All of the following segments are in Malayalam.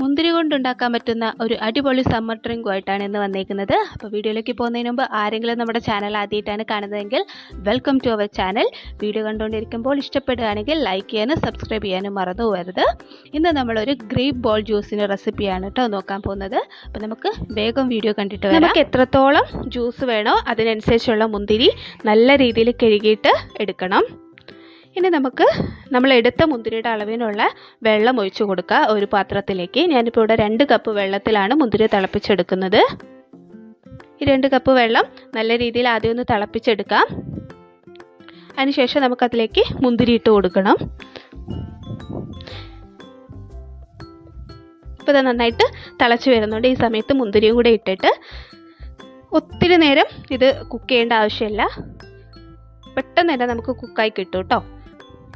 മുന്തിരി കൊണ്ടുണ്ടാക്കാൻ പറ്റുന്ന ഒരു അടിപൊളി സമ്മർ ഡ്രിങ്കുമായിട്ടാണ് ഇന്ന് വന്നേക്കുന്നത്. അപ്പോൾ വീഡിയോയിലേക്ക് പോകുന്നതിന് മുമ്പ് ആരെങ്കിലും നമ്മുടെ ചാനൽ ആദ്യമായിട്ടാണ് കാണുന്നതെങ്കിൽ welcome to our channel video കണ്ടുകൊണ്ടിരിക്കുമ്പോൾ ഇഷ്ടപ്പെടുകയാണെങ്കിൽ ലൈക്ക് ചെയ്യാനും സബ്സ്ക്രൈബ് ചെയ്യാനും മറന്നു പോകരുത്. ഇന്ന് നമ്മളൊരു ഗ്രേപ്പ് ബോൾ ജ്യൂസിന്റെ റെസിപ്പിയാണ് കേട്ടോ നോക്കാൻ പോകുന്നത്. അപ്പോൾ നമുക്ക് വേഗം വീഡിയോ കണ്ടിട്ട് വരാം. നമുക്ക് എത്രത്തോളം ജ്യൂസ് വേണോ അതിനനുസരിച്ചുള്ള മുന്തിരി നല്ല രീതിയിൽ കഴുകിയിട്ട് എടുക്കണം. ഇനി നമുക്ക് നമ്മൾ എടുത്ത മുന്തിരിയുടെ അളവിനുള്ള വെള്ളം ഒഴിച്ചു കൊടുക്കുക. ഒരു പാത്രത്തിലേക്ക്. ഞാനിപ്പോൾ ഇവിടെ രണ്ട് കപ്പ് വെള്ളത്തിലാണ് മുന്തിരി തിളപ്പിച്ചെടുക്കുന്നത്. ഈ രണ്ട് കപ്പ് വെള്ളം നല്ല രീതിയിൽ ആദ്യം ഒന്ന് തിളപ്പിച്ചെടുക്കാം. അതിനുശേഷം നമുക്കതിലേക്ക് മുന്തിരി ഇട്ട് കൊടുക്കണം. ഇപ്പോൾ ഇത് നന്നായിട്ട് തിളച്ച് വരുന്നുണ്ട്. ഈ സമയത്ത് മുന്തിരിയും കൂടെ ഇട്ടിട്ട് ഒത്തിരി നേരം ഇത് കുക്ക് ചെയ്യേണ്ട ആവശ്യമില്ല. പെട്ടെന്ന് തന്നെ നമുക്ക് കുക്കായി കിട്ടും കേട്ടോ.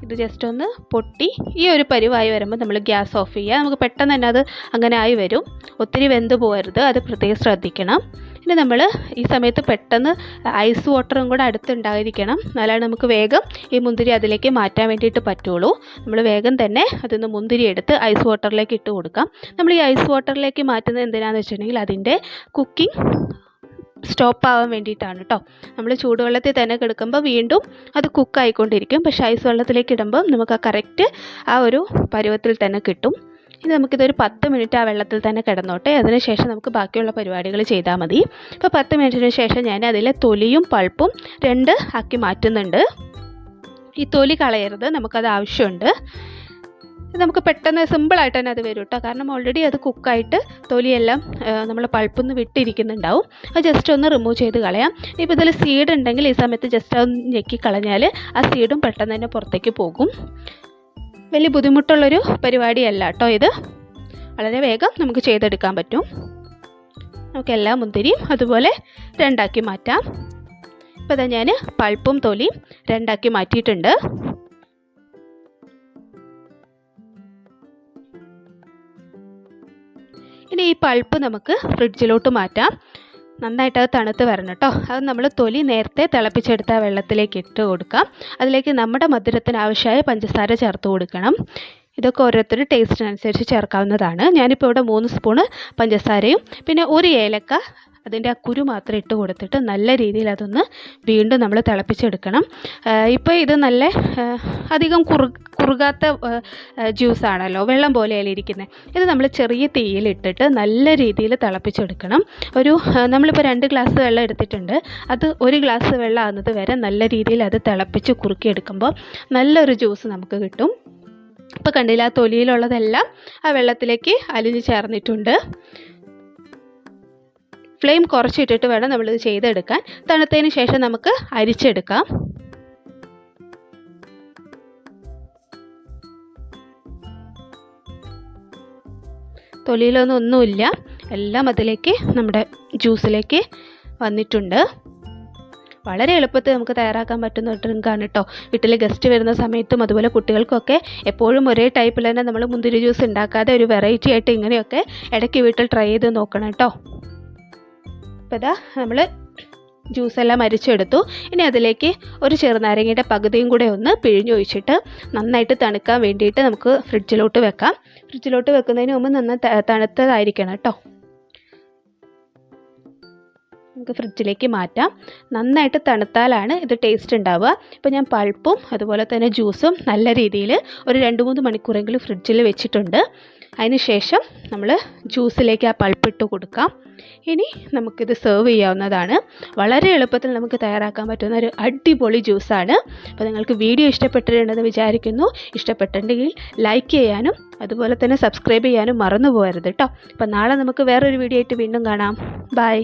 ഇത് ജസ്റ്റ് ഒന്ന് പൊട്ടി. ഈ ഒരു പരിവായി വരുമ്പോൾ നമ്മൾ ഗ്യാസ് ഓഫ് ചെയ്യുക നമുക്ക് പെട്ടെന്ന് തന്നെ അത് അങ്ങനെ ആയി വരും. ഒത്തിരി വെന്ത് പോകരുത്. അത് പ്രത്യേകം ശ്രദ്ധിക്കണം. ഇനി നമ്മൾ ഈ സമയത്ത് പെട്ടെന്ന് ഐസ് വാട്ടറും കൂടെ അടുത്തുണ്ടായിരിക്കണം. എന്നാലാണ് നമുക്ക് വേഗം ഈ മുന്തിരി അതിലേക്ക് മാറ്റാൻ വേണ്ടിയിട്ട് പറ്റുള്ളൂ. നമ്മൾ വേഗം തന്നെ അതിൽ നിന്ന് മുന്തിരി എടുത്ത് ഐസ് വാട്ടറിലേക്ക് ഇട്ട് കൊടുക്കാം. നമ്മൾ ഈ ഐസ് വാട്ടറിലേക്ക് മാറ്റുന്നത് എന്തിനാണെന്ന് വെച്ചിട്ടുണ്ടെങ്കിൽ അതിന്റെ കുക്കിംഗ് സ്റ്റോപ്പ് ആവാൻ വേണ്ടിയിട്ടാണ് കേട്ടോ നമ്മൾ ചൂടുവെള്ളത്തിൽ തന്നെ കിടക്കുമ്പോൾ വീണ്ടും അത് കുക്കായിക്കൊണ്ടിരിക്കും. പക്ഷേ ഐസ് വെള്ളത്തിലേക്ക് ഇടുമ്പോൾ നമുക്ക് ആ കറക്റ്റ് ആ ഒരു പരുവത്തിൽ തന്നെ കിട്ടും. ഇനി നമുക്കിതൊരു പത്ത് മിനിറ്റ് ആ വെള്ളത്തിൽ തന്നെ കിടന്നോട്ടെ. അതിനുശേഷം നമുക്ക് ബാക്കിയുള്ള പരിപാടികൾ ചെയ്താൽ മതി. ഇപ്പോൾ പത്ത് മിനിറ്റിന് ശേഷം ഞാൻ അതിലെ തൊലിയും പൾപ്പും രണ്ട് ആക്കി മാറ്റുന്നുണ്ട്. ഈ തൊലി കളയരുത്. നമുക്കത് ആവശ്യമുണ്ട്. നമുക്ക് പെട്ടെന്ന് സിമ്പിളായിട്ട് തന്നെ അത് വരും കേട്ടോ കാരണം ഓൾറെഡി അത് കുക്കായിട്ട് തൊലിയെല്ലാം നമ്മൾ പൾപ്പൊന്ന് വിട്ടിരിക്കുന്നുണ്ടാവും. അത് ജസ്റ്റ് ഒന്ന് റിമൂവ് ചെയ്ത് കളയാം. ഇപ്പോൾ ഇതിൽ സീഡ് ഉണ്ടെങ്കിൽ ഈ സമയത്ത് ജസ്റ്റ് ഒന്ന് ഞെക്കി കളഞ്ഞാൽ ആ സീഡും പെട്ടെന്ന് തന്നെ പുറത്തേക്ക് പോകും. വലിയ ബുദ്ധിമുട്ടുള്ളൊരു പരിപാടിയല്ല കേട്ടോ ഇത്. വളരെ വേഗം നമുക്ക് ചെയ്തെടുക്കാൻ പറ്റും. നമുക്ക് എല്ലാ മുന്തിരിയും അതുപോലെ രണ്ടാക്കി മാറ്റാം. ഇപ്പോൾ ഇതാ ഞാൻ പൾപ്പും തൊലിയും രണ്ടാക്കി മാറ്റിയിട്ടുണ്ട്. ഇനി ഈ പൾപ്പ് നമുക്ക് ഫ്രിഡ്ജിലോട്ട് മാറ്റാം. നന്നായിട്ട് അത് തണുത്ത് വരണം കേട്ടോ അത് നമ്മൾ തൊലി നേരത്തെ തിളപ്പിച്ചെടുത്ത വെള്ളത്തിലേക്ക് ഇട്ട് കൊടുക്കാം. അതിലേക്ക് നമ്മുടെ മധുരത്തിന് ആവശ്യമായ പഞ്ചസാര ചേർത്ത് കൊടുക്കണം. ഇതൊക്കെ ഓരോരുത്തരുടെ ടേസ്റ്റിനനുസരിച്ച് ചേർക്കാവുന്നതാണ്. ഞാനിപ്പോൾ ഇവിടെ മൂന്ന് സ്പൂണ് പഞ്ചസാരയും പിന്നെ ഒരു ഏലക്ക അതിന്റെ ആ കുരു മാത്രം ഇട്ട് കൊടുത്തിട്ട് നല്ല രീതിയിൽ അതൊന്ന് വീണ്ടും നമ്മൾ തിളപ്പിച്ചെടുക്കണം. ഇപ്പോൾ ഇത് നല്ല അധികം കുറു കുറുകാത്ത ജ്യൂസാണല്ലോ വെള്ളം പോലെയല്ല ഇരിക്കുന്നത് ഇത് നമ്മൾ ചെറിയ തീയിലിട്ടിട്ട് നല്ല രീതിയിൽ തിളപ്പിച്ചെടുക്കണം. ഒരു നമ്മളിപ്പോൾ രണ്ട് ഗ്ലാസ് വെള്ളം എടുത്തിട്ടുണ്ട്. അത് ഒരു ഗ്ലാസ് വെള്ളം ആകുന്നത് വരെ നല്ല രീതിയിൽ അത് തിളപ്പിച്ച് കുറുക്കിയെടുക്കുമ്പോൾ നല്ലൊരു ജ്യൂസ് നമുക്ക് കിട്ടും. ഇപ്പോൾ കണ്ടില്ല ആ തൊലിയിലുള്ളതെല്ലാം ആ വെള്ളത്തിലേക്ക് അലിഞ്ഞു ചേർന്നിട്ടുണ്ട്. ഫ്ലെയിം കുറച്ചിട്ടിട്ട് വേണം നമ്മളിത് ചെയ്തെടുക്കാൻ. തണുത്തതിന് ശേഷം നമുക്ക് അരിച്ചെടുക്കാം. തൊലിയിലൊന്നും ഒന്നുമില്ല. എല്ലാം അതിലേക്ക് നമ്മുടെ ജ്യൂസിലേക്ക് വന്നിട്ടുണ്ട്. വളരെ എളുപ്പത്തിൽ നമുക്ക് തയ്യാറാക്കാൻ പറ്റുന്ന ഒരു ഡ്രിങ്കാണ് കേട്ടോ വീട്ടിൽ ഗസ്റ്റ് വരുന്ന സമയത്തും അതുപോലെ കുട്ടികൾക്കൊക്കെ എപ്പോഴും ഒരേ ടൈപ്പിൽ തന്നെ നമ്മൾ മുന്തിരി ജ്യൂസ് ഉണ്ടാക്കാതെ ഒരു വെറൈറ്റി ആയിട്ട് ഇങ്ങനെയൊക്കെ ഇടയ്ക്ക് വീട്ടിൽ ട്രൈ ചെയ്ത് നോക്കണം കേട്ടോ ഇതാ നമ്മൾ ജ്യൂസ് എല്ലാം അരിച്ചെടുത്തു. ഇനി അതിലേക്ക് ഒരു ചെറുനാരങ്ങയുടെ പകുതിയും കൂടെ ഒന്ന് പിഴിഞ്ഞൊഴിച്ചിട്ട് നന്നായിട്ട് തണുക്കാൻ വേണ്ടിയിട്ട് നമുക്ക് ഫ്രിഡ്ജിലോട്ട് വെക്കാം. ഫ്രിഡ്ജിലോട്ട് വെക്കുന്നതിന് മുമ്പ് നന്നായി തണുത്തതായിരിക്കണം കേട്ടോ നമുക്ക് ഫ്രിഡ്ജിലേക്ക് മാറ്റാം. നന്നായിട്ട് തണുത്താലാണ് ഇത് ടേസ്റ്റ് ഉണ്ടാവുക. ഇപ്പോൾ ഞാൻ പൾപ്പും അതുപോലെ തന്നെ ജ്യൂസും നല്ല രീതിയിൽ ഒരു രണ്ട് മൂന്ന് മണിക്കൂറെങ്കിലും ഫ്രിഡ്ജിൽ വെച്ചിട്ടുണ്ട്. അതിന് ശേഷം നമ്മൾ ജ്യൂസിലേക്ക് ആ പൾപ്പിട്ട് കൊടുക്കാം. ഇനി നമുക്കിത് സെർവ് ചെയ്യാവുന്നതാണ്. വളരെ എളുപ്പത്തിൽ നമുക്ക് തയ്യാറാക്കാൻ പറ്റുന്ന ഒരു അടിപൊളി ജ്യൂസാണ് അപ്പോൾ നിങ്ങൾക്ക് വീഡിയോ ഇഷ്ടപ്പെട്ടിട്ടുണ്ടെന്ന് വിചാരിക്കുന്നു. ഇഷ്ടപ്പെട്ടിട്ടുണ്ടെങ്കിൽ ലൈക്ക് ചെയ്യാനും അതുപോലെ തന്നെ സബ്സ്ക്രൈബ് ചെയ്യാനും മറന്നു പോകരുത് കേട്ടോ അപ്പോൾ നാളെ നമുക്ക് വേറൊരു വീഡിയോ ആയിട്ട് വീണ്ടും കാണാം. ബൈ